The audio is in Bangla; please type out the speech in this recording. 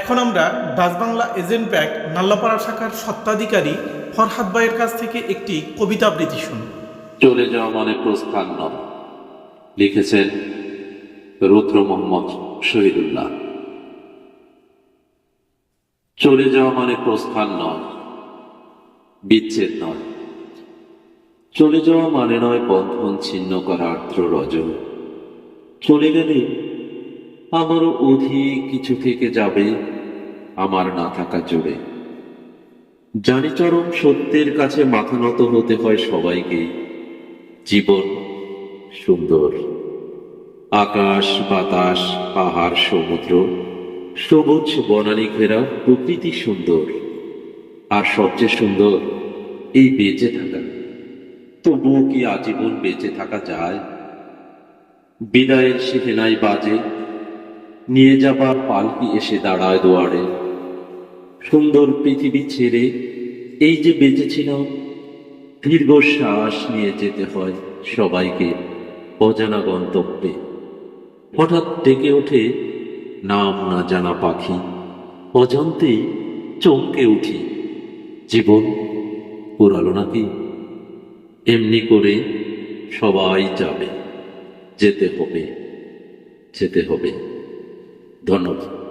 এখন আমরা ডাচবাংলা এজেন্ট ব্যাংক নাল্লাপাড়া শাখার সত্ত্বাধিকারী ফরহাদ ভাইয়ের কাছ থেকে একটি কবিতা আবৃত্তি শুনুন। চলে যাওয়া মানে প্রস্থান নয় লিখেছেন রুদ্র মোহাম্মদ শহীদুল্লাহ। চলে যাওয়া মানে প্রস্থান নয় বিচ্ছেদ নয়। চলে যাওয়া মানে নয় বন্ধন ছিন্ন করা আর্দ্র রজন চলে গেলে আমারও অধিক কিছু থেকে যাবে, আমার না থাকা জুড়ে জানি চরম সত্যের কাছে মাথা নত হতে হয় সবাইকে। জীবন সুন্দর। আকাশ, বাতাস, পাহাড়, সমুদ্র, সবুজ বনানী ঘেরা প্রকৃতি সুন্দর। আর সবচেয়ে সুন্দর এই বেঁচে থাকা। তবুও কি আজীবন বেঁচে থাকা যায়? বিদায়ের সেহেনাই বাজে। নিয়ে যাবার পালকি এসে দাঁড়ায় দুয়ারে। সুন্দর পৃথিবী ছেড়ে এই যে বেঁচেছিলাম দীর্ঘ শ্বাস নিয়ে যেতে হয় সবাইকে অজানা গন্তব্যে। হঠাৎ ডেকে ওঠে নাম না জানা পাখি। অজান্তেই চমকে উঠি। জীবন পুরালো নাকি? এমনি করে সবাই যাবে, যেতে হবে যেতে হবে। ধন্যবাদ।